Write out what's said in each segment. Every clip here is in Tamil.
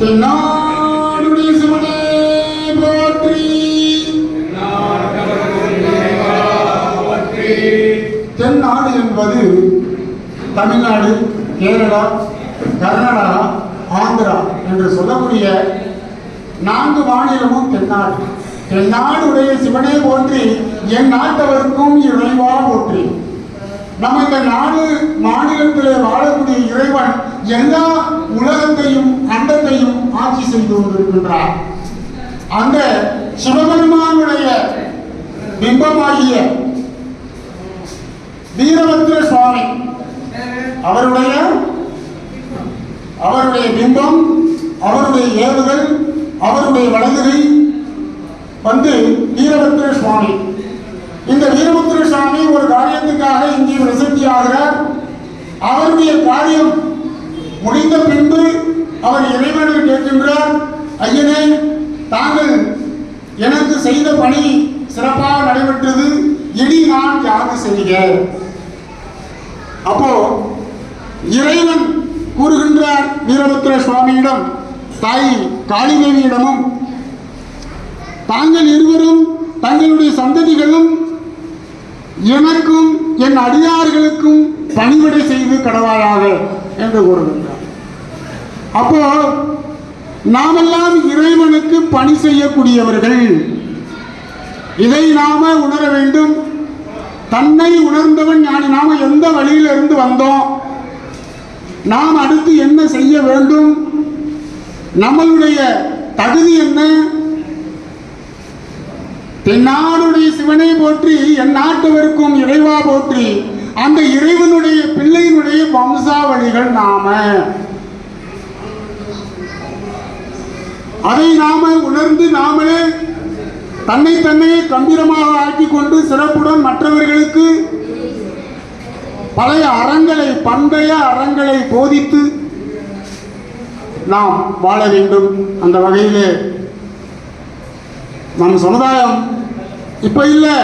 தென்னாடுடைய சிவனே போற்றி. தென்னாடு என்பது தமிழ்நாடு கேரளா கர்நாடகா ஆந்திரா என்று சொல்லக்கூடிய நான்கு மாநிலமும் தென்னாடு. தென்னாடுடைய சிவனே போற்றி என் நாட்டவருக்கும் இறைவா போற்றி. நம்ம இந்த நாடு மாநிலத்திலே வாழக்கூடிய இறைவன் எல்லா உலகத்தையும் அண்டத்தையும் ஆட்சி செய்து கொண்டிருக்கின்றார். அந்த சிவபெருமானுடைய பிம்பமாகிய வீரபத்ர சுவாமி அவருடைய அவருடைய பிம்பம் அவருடைய ஏவுகள் அவருடைய வலதுகை வந்து வீரபத்ர சுவாமி இந்த வீரபத்ர சுவாமி ஒரு காரியத்துக்காக இங்கே பிரசித்தி ஆகிறார் அவருடைய காரியம் முடிந்த பின்பு அவர் இறைவனில் கேட்கின்றார் ஐயனே தாங்கள் எனக்கு செய்த பணி சிறப்பாக நடைபெற்றது. இனி நான் யாக செய்ய அப்போ இறைவன் கூறுகின்றார் வீரபத்ர சுவாமியிடம் தாய் காளிதேவியிடமும் தாங்கள் இருவரும் தங்களுடைய சந்ததிகளும் எனக்கும் என் அடியார்களுக்கும் பணிவிடை செய்து கடவாயாக என்று கூறுகின்றார். அப்போ நாமெல்லாம் இறைவனுக்கு பணி செய்யக்கூடியவர்கள். இதை நாம உணர வேண்டும். தன்னை உணர்ந்தவன் ஞானி. நாம எந்த வழியிலிருந்து வந்தோம்? நாம் அடுத்து என்ன செய்ய வேண்டும்? நம்மளுடைய தகுதி என்ன? தென்னாடுடைய சிவனை போற்றி என் நாட்டவருக்கும் இறைவா போற்றி அந்த இறைவனுடைய பிள்ளையினுடைய வம்சாவளிகள் நாம. அதை நாம உணர்ந்து நாமளே தன்னை தன்னையே கம்பீரமாக ஆக்கி கொண்டு சிறப்புடன் மற்றவர்களுக்கு பழைய அறங்களை பண்டைய அறங்களை போதித்து நாம் வாழ வேண்டும். அந்த வகையிலே நம் சமுதாயம் இப்போ இல்லை.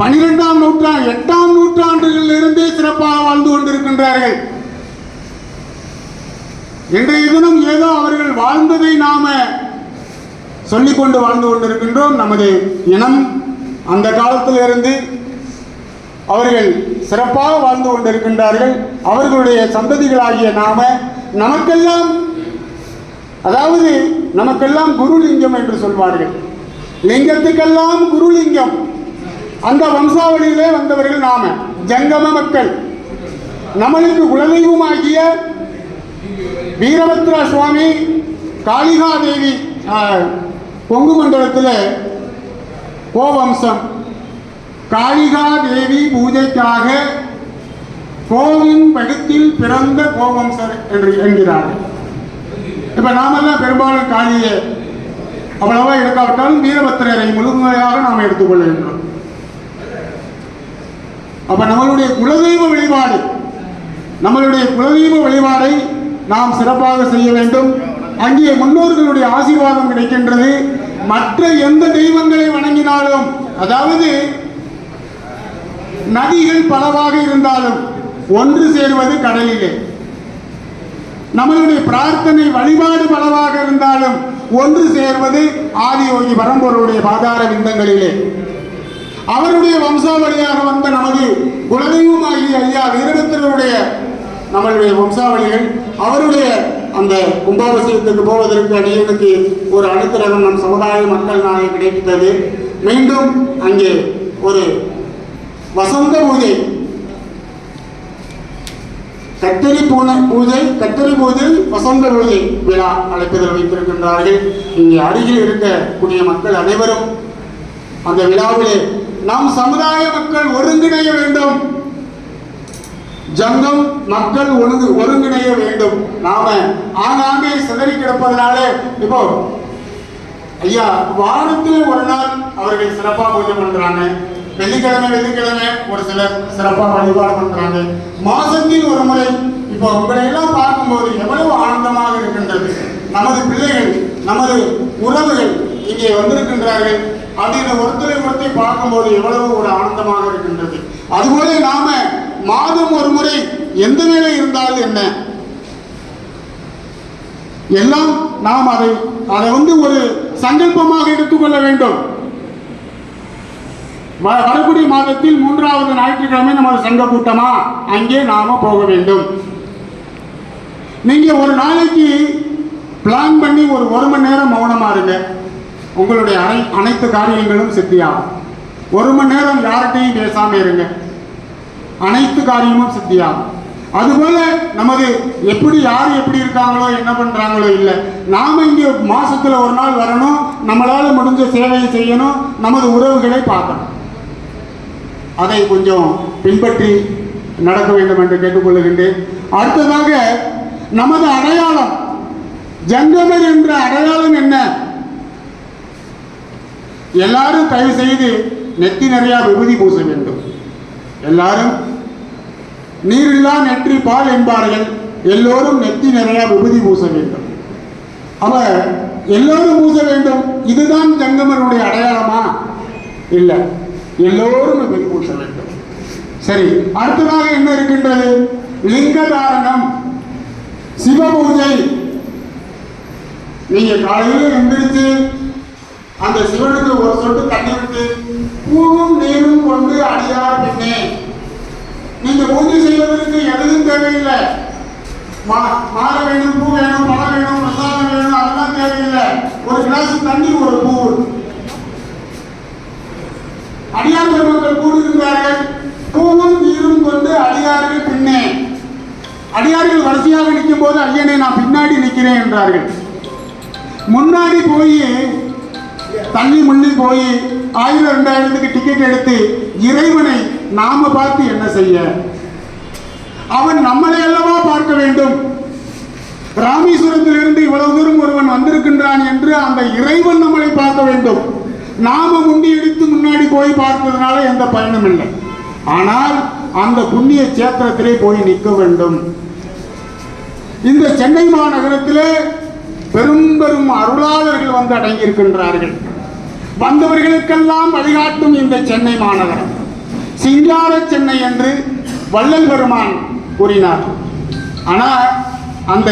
பனிரெண்டாம் நூற்றாண்டு எட்டாம் நூற்றாண்டுகளில் இருந்தே சிறப்பாக வாழ்ந்து கொண்டிருக்கின்றார்கள். இன்றைய தினம் ஏதோ அவர்கள் வாழ்ந்ததை நாம சொல்லிக்கொண்டு வாழ்ந்து கொண்டிருக்கின்றோம். நமது இனம் அந்த காலத்திலிருந்து அவர்கள் சிறப்பாக வாழ்ந்து கொண்டிருக்கின்றார்கள். அவர்களுடைய சந்ததிகளாகிய நாம நமக்கெல்லாம் அதாவது நமக்கெல்லாம் குருலிங்கம் என்று சொல்வார்கள். லிங்கத்துக்கெல்லாம் குருலிங்கம். அந்த வம்சாவளியிலே வந்தவர்கள் நாம ஜங்கம மக்கள். நம்மளுக்கு குலதெய்வமாகிய வீரபத்ரா சுவாமி காளிகா தேவி கொங்கு மண்டலத்தில் கோவம்சம். காளிகா தேவி பூஜைக்காக கோவின் படுத்தில் பிறந்த கோவம்சர் என்று என்கிறார்கள். இப்போ நாமெல்லாம் பெரும்பாலும் காளியை அவ்வளவா எடுக்காவிட்டாலும் வீரபத்திரரை முழுமையாக நாம் எடுத்துக்கொள்கின்றோம் அப்ப நம்மளுடைய குலதெய்வ வழிபாடு நம்மளுடைய குலதெய்வ வழிபாடை நாம் சிறப்பாக செய்ய வேண்டும். அங்கே முன்னோர்களுடைய ஆசீர்வாதம் கிடைக்கின்றது. மற்ற எந்த தெய்வங்களை வணங்கினாலும் அதாவது நதிகள் பலவாக இருந்தாலும் ஒன்று சேர்வது கடலிலே. நம்மளுடைய பிரார்த்தனை வழிபாடு பலவாக இருந்தாலும் ஒன்று சேர்வது ஆதியோகி பரம்பொருடைய பாதார விந்தங்களிலே. அவருடைய வம்சாவளியாக வந்த நமது குலதெய்வமாகிய ஐயா வீரபத்திரருடைய நம்மளுடைய வம்சாவளிகள் அவருடைய அந்த கும்பாபிஷேகத்துக்கு போவதற்கு அடியனுக்கு ஒரு அனுக்கிரகம் நம் சமுதாய மக்கள் நாளை கிடைத்தது. மீண்டும் அங்கே ஒரு வசந்த பூஜை கத்தரி பூனை பூஜை கத்தரி பூஜை வசந்த பூஜை விழா அழைப்புதல் வைத்திருக்கின்றார்கள். இங்கே அருகில் இருக்கக்கூடிய மக்கள் அனைவரும் அந்த விழாவிலே நாம் சமுதாய மக்கள் ஒருங்கிணைய வேண்டும். ஜங்கம் மக்கள் ஒழுங்கு ஒருங்கிணைய வேண்டும். நாம ஆங்காங்கே சிதறி கிடப்பதனாலே இப்போ ஐயா வாரத்தில் ஒரு நாள் அவர்கள் சிறப்பாக பூஜை பண்றாங்க வெள்ளிக்கிழமை வெள்ளிக்கிழமை ஒரு சிலர் சிறப்பாக வழிபாடு பண்றாங்க. மாசத்தில் ஒரு முறை இப்போ உங்களை எல்லாம் பார்க்கும்போது எவ்வளவு ஆனந்தமாக இருக்கின்றது. நமது பிள்ளைகள் நமது உறவுகள் இங்கே வந்திருக்கின்றார்கள். அப்படின்னு ஒருத்தரை ஒருத்தரை பார்க்கும்போது எவ்வளவு ஒரு ஆனந்தமாக இருக்கின்றது. அதுபோல நாம மாதம் ஒரு முறை எந்த வேலை இருந்தாலும் என்ன? எல்லாம் நாம் அதை அதை வந்து ஒரு சங்கல்பமாக எடுத்துக்கொள்ள வேண்டும். வரக்கூடிய மாதத்தில் மூன்றாவது ஞாயிற்றுக்கிழமை நமது சங்க கூட்டமா? அங்கே நாம போக வேண்டும். நீங்க ஒரு நாளைக்கு பிளான் பண்ணி ஒரு ஒரு மணி நேரம் மௌனமா இருங்க. உங்களுடைய அனை அனைத்து காரியங்களும் சித்தியாகும். ஒரு மணி நேரம் யார்கிட்டையும் பேசாம இருங்க. அனைத்து காரியமும் சித்தியாகும். அதுபோல நமது எப்படி யார் எப்படி இருக்காங்களோ என்ன பண்றாங்களோ இல்லை நாம இங்கே மாசத்துல ஒரு நாள் வரணும் நம்மளால முடிஞ்ச சேவையை செய்யணும் நமது உறவுகளை பார்க்கணும். அதை கொஞ்சம் பின்பற்றி நடக்க வேண்டும் என்று கேட்டுக்கொள்ளுகின்றேன். அடுத்ததாக நமது அடையாளம். ஜங்கமர் என்ற அடையாளம் என்ன? எல்லாரும் தயவு செய்து நெத்தி நிறைய விபூதி பூச வேண்டும். எல்லாரும் நீரில்லா நெற்றி பால் என்பார்கள். எல்லோரும் நெத்தி நிறைய விபூதி பூச வேண்டும். அவ எல்லோரும் பூச வேண்டும். இதுதான் ஜங்கமருடைய அடையாளமா? இல்லை. எல்லோரும் விபூதி பூச வேண்டும். சரி அடுத்ததாக என்ன இருக்கின்றது? லிங்க தாரணம் சிவ பூஜை. நீங்க காலையில் எந்திரிச்சு அந்த சிவனுக்கு ஒரு சொட்டு தண்ணி விட்டு பூவும் நீரும் கொண்டு அடியார் பின்னே. நீங்க பூஜை செய்வதற்கு எதுவும் தேவையில்லை. மா- மாலை வேணும் பூ வேணும் பழம் வேணும் பிரசாதம் வேணும் அதெல்லாம் தேவையில்லை. ஒரு கிளாஸ் தண்ணி ஒரு பூ. அடியார் பெருமக்கள் கூடுகின்றார்கள். பூவும் நீரும் கொண்டு அடியார்கள் பின்னே. அடியார்கள் வரிசையாக நிற்கும் போது அடியனை நான் பின்னாடி நிற்கிறேன் என்றார்கள். முன்னாடி போய் தள்ளி முள்ளி போய் ஆயிரம் ரெண்டாயிரத்துக்கு டிக்கெட் எடுத்து இறைவனை நாம பார்த்து என்ன செய்ய? அவன் நம்மளை அல்லவா பார்க்க வேண்டும்? ராமேஸ்வரத்திலிருந்து இவ்வளவு தூரம் ஒருவன் வந்திருக்கின்றான் என்று அந்த இறைவன் நம்மளை பார்க்க வேண்டும். நாம முண்டி எடுத்து முன்னாடி போய் பார்ப்பதனால எந்த பயனும் இல்லை. ஆனால் அந்த புண்ணிய சேத்திரத்திலே போய் நிற்க வேண்டும். இந்த சென்னை மாநகரத்திலே பெரும் பெரும் அருளாளர்கள் வந்து அடங்கியிருக்கின்றார்கள். வந்தவர்களுக்கெல்லாம் வழிகாட்டும் இந்த சென்னை மாநகரம். சிங்கார சென்னை என்று வள்ளல் பெருமான் கூறினார். ஆனால் அந்த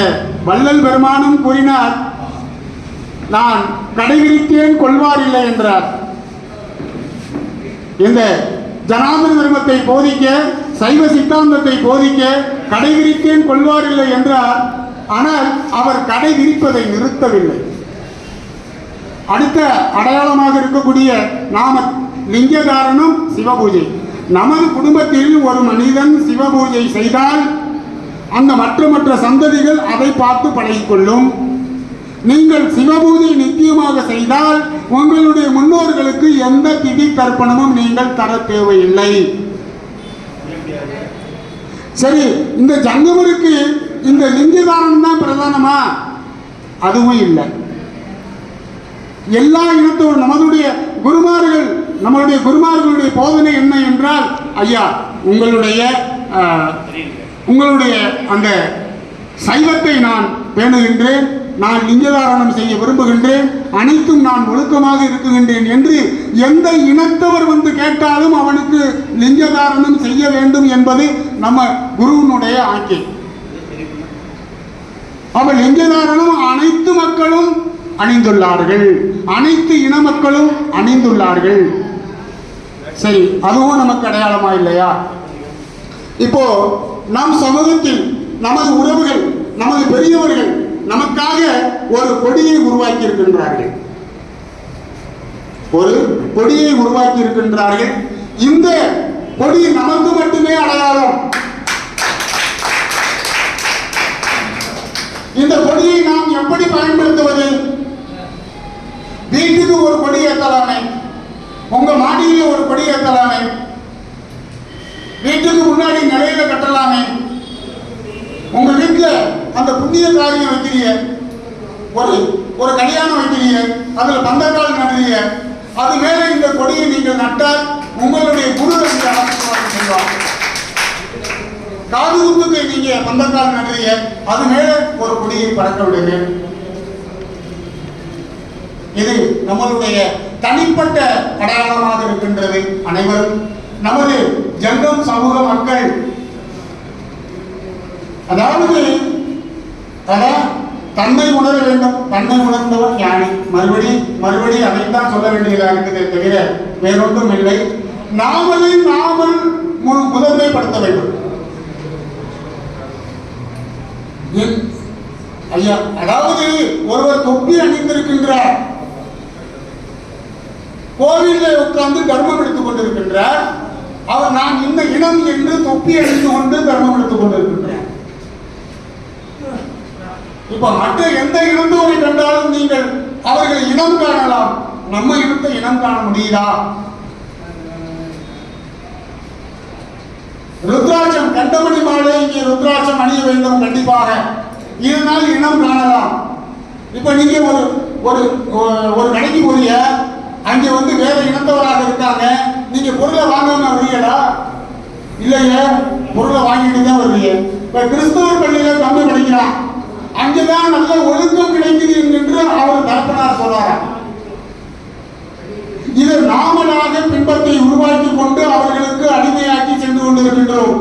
வள்ளல் பெருமானும் கூறினார் நான் கடைபிடித்தேன் கொள்வார் இல்லை என்றார். இந்த ஜனாதன தர்மத்தை போதிக்க சைவ சித்தாந்தத்தை போதிக்க கடைபிடித்தேன் கொள்வார் இல்லை என்றார். ஆனால் அவர் கடைபிடிப்பதை நிறுத்தவில்லை. அடுத்த அடையாளமாக இருக்கக்கூடிய நாம லிங்கதாரணம் சிவபூஜை. நமது குடும்பத்தில் ஒரு மனிதன் சிவபூஜை செய்தால் அந்த மற்ற மற்ற சந்ததிகள் அதை பார்த்து பழகிக்கொள்ளும். நீங்கள் சிவபூஜை நித்தியமாக செய்தால் உங்களுடைய முன்னோர்களுக்கு எந்த திதி தர்ப்பணமும் நீங்கள் தர தேவையில்லை. சரி இந்த ஜங்கமருக்கு இந்த லிங்கதானம் தான் பிரதானமா? அதுவும் இல்லை. எல்லா இனத்தோடு நமதுடைய குருமார்கள் நம்மளுடைய குருமார்களுடைய போதனை என்ன என்றால் ஐயா உங்களுடைய உங்களுடைய அந்த சைவத்தை நான் பேணுகின்றேன். நான் லிங்கதாரணம் செய்ய விரும்புகின்றேன். அனைத்தும் நான் ஒழுக்கமாக இருக்குகின்றேன் என்று எந்த இனத்தவர் வந்து கேட்டாலும் அவனுக்கு லிங்கதாரணம் செய்ய வேண்டும் என்பது நம்ம குருவினுடைய ஆக்கை. அவள் லிங்கதாரணம் அனைத்து மக்களும் அணிந்துள்ளார்கள். அனைத்து இன மக்களும் அணிந்துள்ளார்கள். சரி அதுவும் நமக்கு அடையாளமா இல்லையா? இப்போ நம் சமூகத்தில் நமது உறவுகள் நமது பெரியவர்கள் நமக்காக ஒரு கொடியை உருவாக்கி இருக்கின்றார்கள் ஒரு கொடியை உருவாக்கி இருக்கின்றார்கள் இந்த கொடி நமக்கு மட்டுமே அடையாளம். இந்த கொடியை நாம் எப்படி பயன்படுத்துவது? வீட்டுக்கு ஒரு கொடி ஏற்றலாமே உங்க மாடியில ஒரு கொடி ஏற்றலாமே வீட்டுக்கு முன்னாடி நிலையில கட்டலாமே. உங்க வீட்டுல அந்த புண்ணிய காரியம் வைக்கிறீங்க ஒரு ஒரு கல்யாணம் வைக்கிறீங்க அதுல பந்தக்கால் நடுறீங்க அது மேல இந்த கொடியை நீங்கள் நட்டால் உங்களுடைய குரு வந்து ஆசீர்வாதம் காது குத்துக்கு நீங்க பந்தக்கால் நடுறீங்க அது மேல ஒரு கொடியை பறக்க விடுங்க. இது நம்மளுடைய தனிப்பட்ட அடையாளமாக இருக்கின்றது அனைவரும். நமது ஜங்கம் சமூக மக்கள். அதாவது அதான் தன்னை உணர வேண்டும். தன்னை உணர்ந்தவன் ஞானி மறுபடி மறுபடி அதைத்தான் சொல்ல வேண்டியதாக இருக்குது தவிர வேறொன்றும் இல்லை. நாமலை நாமல் மு- முதன்மைப்படுத்த வேண்டும். ஐயா அதாவது ஒருவர் தொப்பி அணிந்திருக்கின்றார். கோவிலில் உட்கார்ந்து தர்மம் எடுத்துக் கொண்டிருக்கின்றார். அவர் நான் இந்த இனம் என்று தொப்பி அணிந்து கொண்டு தர்மம் எடுத்துக் கொண்டிருக்கின்றார். இப்ப மற்ற எந்த இனத்தோரை கண்டாலும் நீங்கள் அவர்கள் இனம் காணலாம். நம்ம இனத்தை இனம் காண முடியுதா? ருத்ராட்சம் கண்டமணி மாலை இங்கே ருத்ராட்சம் அணிய வேண்டும் கண்டிப்பாக. இதனால் இனம் காணலாம். இப்ப நீங்க ஒரு ஒரு ஒரு கடைக்கு போறிய அங்கே வந்து வேற இனத்தவராக இருக்காங்க. நீங்க பொருளை வாங்காம வருவீங்களா? இல்லையே. பொருளை வாங்கிட்டு தான் வருவீங்க. இப்ப கிறிஸ்தவர் பள்ளியில தான் நல்ல ஒழுக்கம் கிடைக்குது என்று அவர் தரப்பனார் சொல்றாராம் இது நாமனாக பின்பத்தை உருவாக்கி கொண்டு அவர்களுக்கு அடிமையாக்கி சென்று கொண்டிருக்கின்றோம்.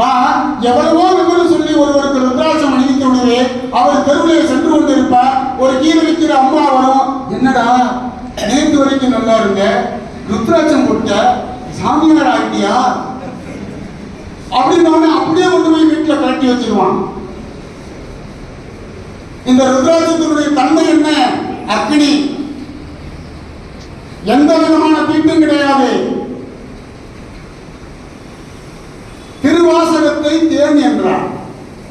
நான் எவ்வளவோ விவரம் சொல்லி ஒருவருக்கு ருத்ராட்சம் அணிவித்து விடுவே அவர் தெருவிலே சென்று கொண்டிருப்பார். ஒரு கீழே விற்கிற அம்மா வரும். என்னடா நேற்று வரைக்கும் நல்லா இருங்க ருத்ராட்சம் போட்ட சாமியார் ஆகிட்டியா? அப்படின்னு அப்படியே கொண்டு போய் வீட்டுல கட்டி வச்சிருவான். இந்த ருத்ராட்சத்தினுடைய தன்மை என்ன? அக்னி எந்த விதமான தீட்டும் கிடையாது. திருவாசகத்தை தேன் என்றார்.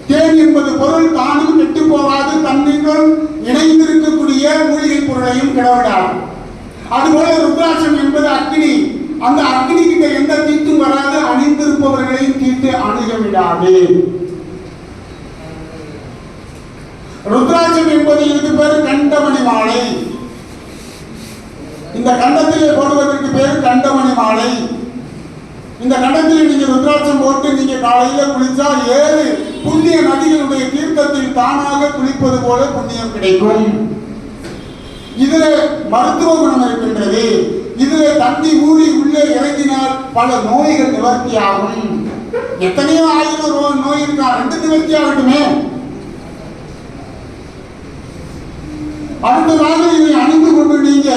தேன் என்பது பொருள் தானும் கெட்டு போகாது தன்னுடன் இணைந்திருக்கக்கூடிய மூலிகை பொருளையும் கிடவிடாது அதுபோல ருத்ராட்சம் என்பது அக்னி அந்த அக்னி கிட்ட எந்த தீட்டும் வராது அணிந்திருப்பவர்களையும் தீட்டு அணுக விடாது ருத்ராட்சம் என்பது இதுக்கு பேரு கண்டமணி மாலை. இந்த கண்டத்திலே போடுவதற்கு பேரு கண்டமணி மாலை. இந்த கண்டத்தில் நீங்க ருத்ராட்சம் போட்டு நீங்க காலையில குளிச்சா ஏழு புண்ணிய நதிகளுடைய தீர்த்தத்தில் தானாக குளிப்பது போல புண்ணியம் கிடைக்கும். இதுல மருத்துவ குணம் இருக்கின்றது. தண்ணி ஊறி உள்ளே இறங்கினால் பல நோய்கள் நிவர்த்தி ஆகும் எத்தனையோ ஆயிரம் நோய் இருக்கா ரெண்டு நிவர்த்தி ஆகட்டுமே அடுத்ததாக இதை அணிந்து கொண்டு நீங்க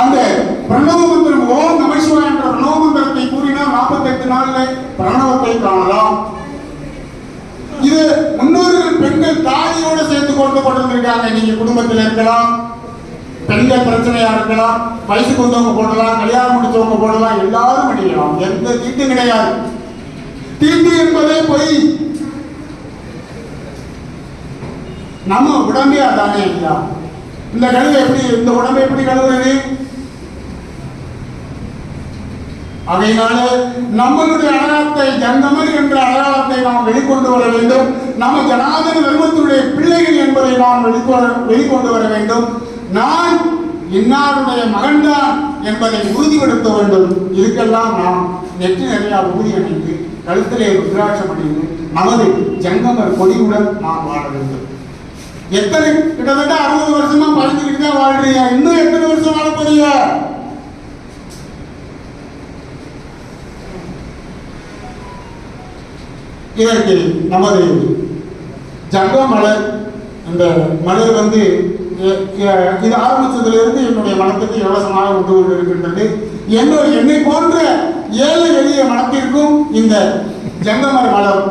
அந்த பிரணவ மந்திரம் ஓம் நமசிவாய என்ற பிரணவ மந்திரத்தை கூறினால் நாற்பத்தெட்டு நாள்ல பிரணவத்தை காணலாம். இது முன்னோர்கள் பெண்கள் தாலியோட சேர்த்து கொண்டு கொண்டிருந்திருக்காங்க. நீங்க குடும்பத்தில் இருக்கலாம். பெண்கள் பிரச்சனையா இருக்கலாம் வயசுக்கு வந்தவங்க போடலாம் கல்யாணம் முடிச்சவங்க போடலாம் எல்லாரும் பண்ணிக்கலாம். எந்த தீட்டும் கிடையாது. தீட்டு என்பதே பொய். நம்ம உடம்பே அதானே இல்லையா இந்த கழுவை எப்படி இந்த உடம்பை எப்படி கழுவுறது? அதையினால நம்மளுடைய அடையாளத்தை ஜங்கமர் என்ற அடையாளத்தை நாம் வெளிக்கொண்டு வர வேண்டும். நம்ம ஜனாதன தர்மத்தினுடைய பிள்ளைகள் என்பதை நாம் வெளிக்கொண்டு வெளிக்கொண்டு வர வேண்டும். நான் இன்னாருடைய மகன்தான் என்பதை உறுதிப்படுத்த வேண்டும். இதுக்கெல்லாம் நாம் நெற்றி நிறையா ஊதி அணிந்து கழுத்திலே ருத்ராட்சம் அணிந்து நமது ஜங்கமர் கொடியுடன் நாம் வாழ வேண்டும். எத்தனை கிட்டத்தட்ட அறுபது வருஷமா பழந்துக்கிட்டு தான் இன்னும் எத்தனை வருஷம் வாழ போறீங்க? இதற்கு நமது ஜங்க மலர் மலர் வந்து இது ஆரம்பித்ததிலிருந்து என்னுடைய மனத்துக்கு இலவசமாக வந்து கொண்டு இருக்கின்றது என்னுடைய என்னை போன்ற ஏழை எளிய மனத்திற்கும் இந்த ஜங்கமர் மலர்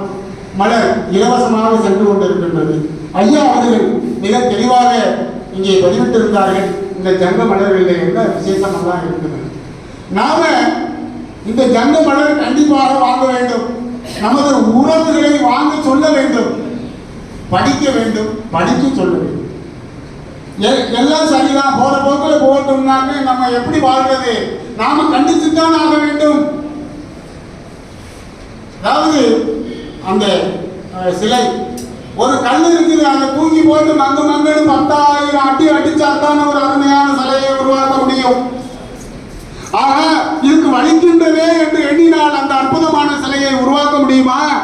மலர் இலவசமாக சென்று கொண்டிருக்கின்றது. ஐயா அவர்கள் மிக தெளிவாக இங்கே பதிவிட்டிருந்தார்கள். இந்த ஜங்க மலர்களில் என்ன விசேஷமெல்லாம் இருக்கிறது நாம இந்த ஜங்க மலர் கண்டிப்பாக வாங்க வேண்டும். நமது உறவுகளை வாங்க சொல்ல வேண்டும். படிக்க வேண்டும் படித்து சொல்ல வேண்டும். எல்லாம் சரிதான். போற போக்கில் போகட்டும்னாக்க நம்ம எப்படி வாழ்றது? நாம கண்டிச்சுத்தான் ஆக வேண்டும். அதாவது அந்த சிலை. ஒரு கல் இருக்குது. அதை தூக்கி போட்டு மங்கு மங்குன்னு பத்தாயிரம் அடி அடிச்சாத்தான் ஒரு அருமையான சிலையை உருவாக்க முடியும். ஆக இதுக்கு வலிக்கின்றதே என்று எண்ணினால் அந்த அற்புதமான சிலையை உருவாக்க முடியுமா?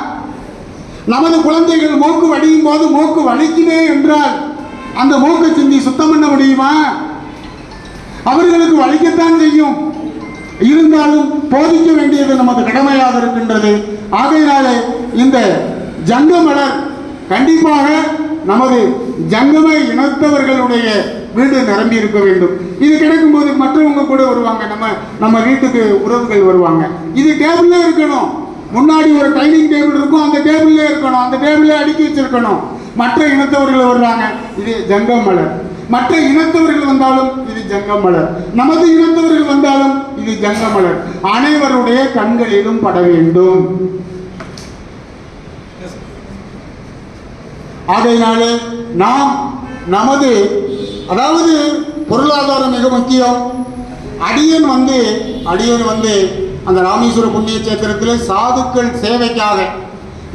நமது குழந்தைகள் மூக்கு வடியும் போது மூக்கு வலிக்குமே என்றால் அந்த மூக்கு சிந்தி சுத்தம் பண்ண முடியுமா? அவர்களுக்கு வலிக்கத்தான் செய்யும். இருந்தாலும் போதிக்க வேண்டியது நமது கடமையாக இருக்கின்றது. ஆகையினாலே இந்த ஜங்க மலர் கண்டிப்பாக நமது ஜங்கம இனத்தவர்களுடைய வீடு நிரம்பி இருக்க வேண்டும். இது கிடைக்கும் போது மற்றவங்க கூட வருவாங்க. நம்ம நம்ம வீட்டுக்கு உறவுகள் வருவாங்க. இது டேபிள்ல இருக்கணும். முன்னாடி ஒரு டைனிங் டேபிள் இருக்கும். அந்த டேபிள்ல இருக்கணும். அந்த டேபிள்ல அடுக்கி வச்சிருக்கணும். மற்ற இனத்தவர்கள் வர்றாங்க இது ஜங்கம் மலர் மற்ற இனத்தவர்கள் வந்தாலும் இது ஜங்கம் மலர் நமது இனத்தவர்கள் வந்தாலும் இது ஜங்க மலர் அனைவருடைய கண்களிலும் பட வேண்டும். ஆகையினாலே நாம் நமது அதாவது பொருளாதாரம் மிக முக்கியம். அடியன் வந்து அடியன் வந்து அந்த ராமேஸ்வர புண்ணிய சேத்திரத்தில் சாதுக்கள் சேவைக்காக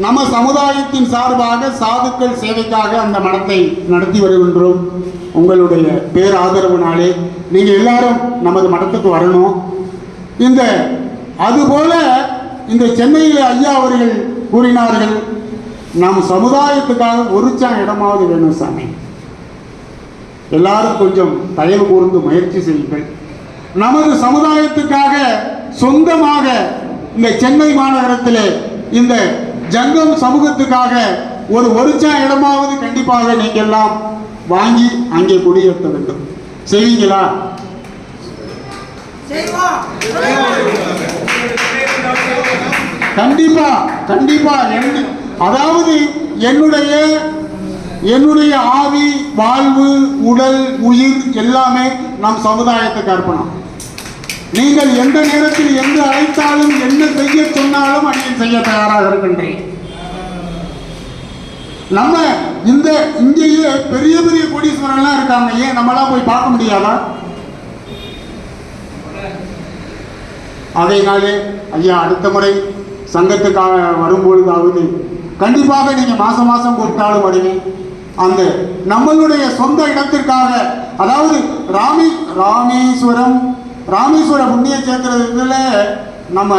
நம்ம சமுதாயத்தின் சார்பாக சாதுக்கள் சேவைக்காக அந்த மடத்தை நடத்தி வருகின்றோம். உங்களுடைய பேராதரவுனாலே நீங்கள் எல்லாரும் நமது மடத்துக்கு வரணும். இந்த அதுபோல இந்த சென்னையில் ஐயா அவர்கள் கூறினார்கள் நம் சமுதாயத்துக்காக ஒருச்சா இடமாவது வேணும் சாமி. எல்லாரும் கொஞ்சம் தயவு கூர்ந்து முயற்சி செய்யுங்கள். நமது சமுதாயத்துக்காக சொந்தமாக இந்த சென்னை மாநகரத்தில் இந்த ஜங்கம் சமூகத்துக்காக ஒரு வருஷம் இடமாவது கண்டிப்பாக நீங்கெல்லாம் வாங்கி அங்கே குடியேற்ற வேண்டும். செய்வீங்களா? கண்டிப்பா கண்டிப்பா. அதாவது என்னுடைய என்னுடைய ஆவி வாழ்வு உடல் உயிர் எல்லாமே நம் சமுதாயத்துக்கு அர்ப்பணம். நீங்கள் எந்த நேரத்தில் எங்கு அழைத்தாலும் என்ன செய்ய சொன்னாலும் அடியேன் செய்ய தயாராக இருக்கின்றேன். நம்ம இந்த இங்கேயே பெரிய பெரிய கோடீஸ்வரன்லாம் இருக்காங்க. ஏன் நம்மளாம் போய் பார்க்க முடியாதா? அதேனாலே ஐயா அடுத்த முறை சங்கத்துக்காக வரும்பொழுதாவது கண்டிப்பாக நீங்கள் மாதம் மாதம் கூப்பிட்டாலும் வருவேன் அந்த நம்மளுடைய சொந்த இடத்திற்காக அதாவது ராமே ராமேஸ்வரம் ராமேஸ்வர புண்ணிய சேத்திரத்தில் நம்ம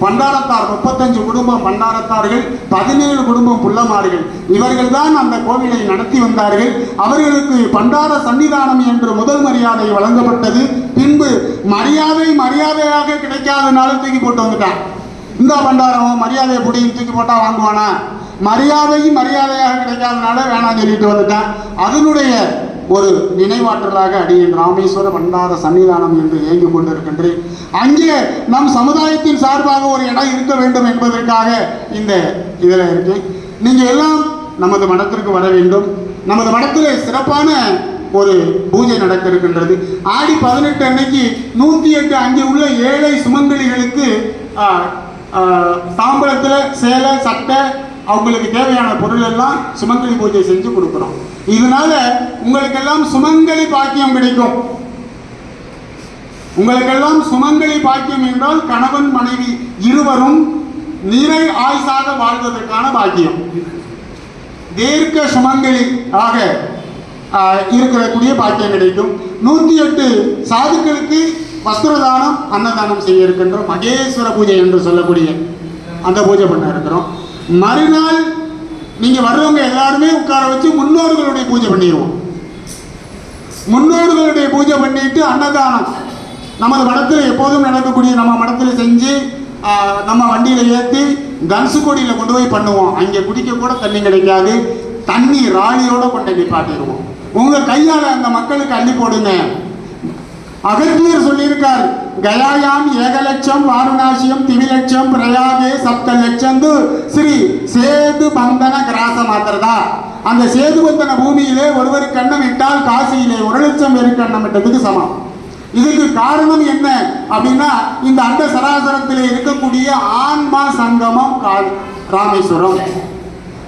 பண்டாரத்தார் முப்பத்தஞ்சு குடும்பம் பண்டாரத்தார்கள் பதினேழு குடும்பம் புள்ளமார்கள். இவர்கள் தான் அந்த கோவிலை நடத்தி வந்தார்கள். அவர்களுக்கு பண்டார சன்னிதானம் என்று முதல் மரியாதை வழங்கப்பட்டது. பின்பு மரியாதை மரியாதையாக கிடைக்காதனால தூக்கி போட்டு வந்துட்டான். இந்த பண்டாரம் மரியாதையை புடியும் தூக்கி போட்டா வாங்குவானா? மரியாதையும் மரியாதையாக கிடைக்காதனால வேணாம் சொல்லிட்டு வந்துட்டான். அதனுடைய ஒரு நினைவாற்றலாக அடியேன். ராமேஸ்வர வண்டார சன்னிதானம் என்று இயங்கிக் கொண்டிருக்கின்றேன். அங்கே நம் சமுதாயத்தின் சார்பாக ஒரு இடம் இருக்க வேண்டும் என்பதற்காக இந்த இதில் இருக்கு நீங்கள் எல்லாம் நமது மடத்திற்கு வர வேண்டும். நமது மடத்தில் சிறப்பான ஒரு பூஜை நடக்க இருக்கின்றது ஆடி பதினெட்டு அன்னைக்கு நூற்றி எட்டு அங்கே உள்ள ஏழை சுமங்கலிகளுக்கு தாம்பரத்தில் சேலை சட்டை அவங்களுக்கு தேவையான பொருள் எல்லாம் சுமங்கலி பூஜை செஞ்சு கொடுக்குறோம். இதனால உங்களுக்கெல்லாம் சுமங்கலி பாக்கியம் கிடைக்கும். உங்களுக்கெல்லாம் சுமங்கலி பாக்கியம் என்றால் கணவன் மனைவி இருவரும் நிறை ஆயுசாக வாழ்வதற்கான பாக்கியம். தீர்க்க சுமங்கலி ஆக இருக்கக்கூடிய பாக்கியம் கிடைக்கும். நூற்றி எட்டு சாதுக்களுக்கு வஸ்திரதானம் அன்னதானம் செய்ய இருக்கின்றோம் மகேஸ்வர பூஜை என்று சொல்லக்கூடிய அந்த பூஜை பண்ண இருக்கிறோம். மறுநாள் நீங்க வர்றவங்க எல்லாருமே உட்கார வச்சு முன்னோர்களுடைய பூஜை பண்ணிடுவோம். முன்னோர்களுடைய பூஜை பண்ணிட்டு அன்னதானம். நமது மடத்தில் எப்போதும் நடக்கக்கூடிய நம்ம மடத்தில் செஞ்சு நம்ம வண்டியில் ஏற்றி தனுசுக்கோடியில் கொண்டு போய் பண்ணுவோம். அங்கே குடிக்க கூட தண்ணி கிடைக்காது. தண்ணி ராலியோட கொண்டு நிப்பாட்டிடுவோம். உங்க கையால் அந்த மக்களுக்கு அள்ளி போடுங்க. அகத்தியர் சொல்லியிருக்காரு கயாயாம் ஏகலட்சம் வாரணாசியம் திவிலட்சம் பிரயாகே சப்த லட்சந்து ஸ்ரீ சேது பந்தன கிராச மாத்திரதா அந்த சேது பந்தன பூமியிலே ஒருவர் கண்ணம் இட்டால் காசியிலே ஒரு லட்சம் பேருக்கு கண்ணம் இட்டதுக்கு சமம். இதுக்கு காரணம் என்ன அப்படின்னா இந்த அண்ட சராசரத்தில் இருக்கக்கூடிய ஆன்மா சங்கமம் கா- ராமேஸ்வரம்.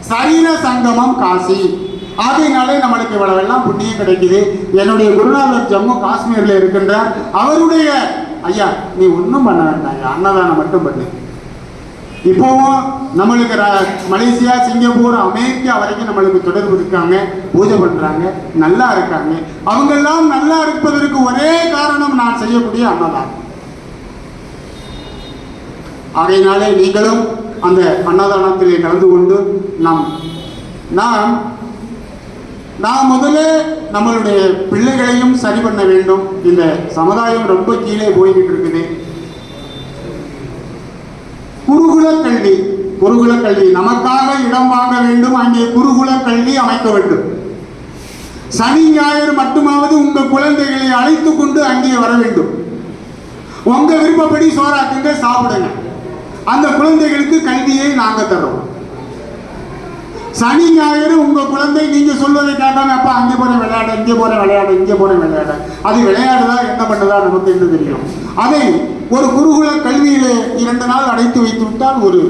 சரீர சங்கமம் காசி. அதனாலே நம்மளுக்கு இவ்வளவெல்லாம் புண்ணியம் கிடைக்குது. என்னுடைய குருநாதர் ஜம்மு காஷ்மீர்ல இருக்கின்றார். அவருடைய ஐயா நீ ஒன்றும் பண்ண வேண்டாம் ஐயா அன்னதானம் மட்டும் பண்ணு. இப்போவும் நம்மளுக்கு ர- மலேசியா சிங்கப்பூர் அமெரிக்கா வரைக்கும் நம்மளுக்கு தொடர்பு இருக்காங்க பூஜை பண்ணுறாங்க நல்லா இருக்காங்க. அவங்கெல்லாம் நல்லா இருப்பதற்கு ஒரே காரணம் நான் செய்யக்கூடிய அன்னதானம். ஆகையினாலே நீங்களும் அந்த அன்னதானத்திலே கலந்து கொண்டு நாம் நாம் நாம் முதல்ல நம்மளுடைய பிள்ளைகளையும் சரி பண்ண வேண்டும். இந்த சமுதாயம் ரொம்ப கீழே போய்கிட்டு இருக்குது. குருகுல கல்வி குருகுல கல்வி. நமக்காக இடம் வாங்க வேண்டும். அங்கே குருகுல கல்வி அமைக்க வேண்டும். சனி ஞாயிறு மட்டுமாவது உங்க குழந்தைகளை அழைத்து கொண்டு அங்கே வர வேண்டும். உங்க விருப்பப்படி சோறாக்குங்க சாப்பிடுங்க. அந்த குழந்தைகளுக்கு கல்வியை நாங்க தர்றோம். சனி ஞாயிறு உங்க குழந்தை நீங்க சொல்வதை கேட்டாங்க அப்பா அங்கே போற விளையாட இங்கே போற விளையாட இங்கே போற விளையாட. அது விளையாடுதா என்ன பண்ணுதா நமக்கு என்ன தெரியும்? அதை ஒரு குருகுல கல்வியிலே இரண்டு நாள் அடைத்து வைத்து விட்டால் ஒரு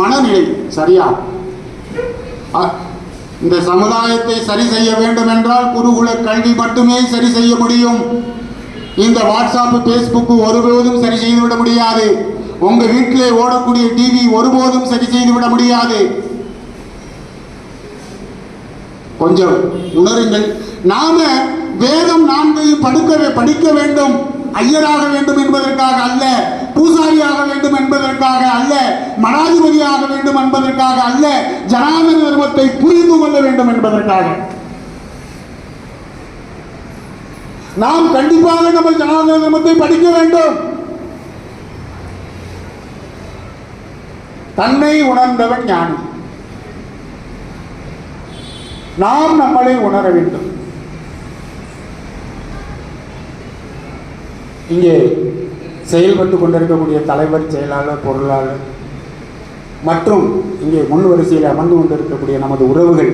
மனநிலை சரியா இந்த சமுதாயத்தை சரி செய்ய வேண்டும் என்றால் குருகுல கல்வி மட்டுமே சரி செய்ய முடியும். இந்த வாட்ஸ்அப் ஃபேஸ்புக்கு ஒருபோதும் சரி செய்து விட முடியாது. உங்க வீட்டிலே ஓடக்கூடிய டிவி ஒருபோதும் சரி செய்து விட முடியாது. கொஞ்சம் உணருங்கள். நாம வேதம் நான்கையும் படுக்க படிக்க வேண்டும். ஐயராக வேண்டும் என்பதற்காக அல்ல பூசாரியாக வேண்டும் என்பதற்காக அல்ல மடாதிபதியாக வேண்டும் என்பதற்காக அல்ல ஜனாதன தர்மத்தை புரிந்து கொள்ள வேண்டும் என்பதற்காக. நாம் கண்டிப்பாக நம்ம ஜனாதன தர்மத்தை படிக்க வேண்டும். தன்னை உணர்ந்தவன் ஞானி. நாம் நம்மளை உணர வேண்டும். இங்கே செயல்பட்டு கொண்டிருக்கக்கூடிய தலைவர் செயலாளர் பொருளாளர் மற்றும் இங்கே முன் வரிசையில் அமர்ந்து கொண்டிருக்கக்கூடிய நமது உறவுகள்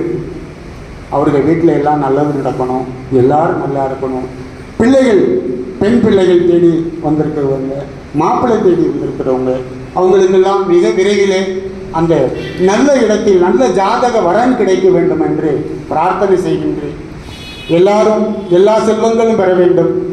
அவர்கள் வீட்டில் எல்லாம் நல்லது நடக்கணும் எல்லாரும் நல்லா இருக்கணும். பிள்ளைகள் பெண் பிள்ளைகள் தேடி வந்திருக்கிறவங்க மாப்பிள்ளை தேடி வந்திருக்கிறவங்க அவங்களுக்கெல்லாம் மிக விரைவிலே அந்த நல்ல இடத்தில் நல்ல ஜாதக வரன் கிடைக்க வேண்டும் என்று பிரார்த்தனை செய்கின்றேன். எல்லாரும் எல்லா செல்வங்களும் பெற வேண்டும்.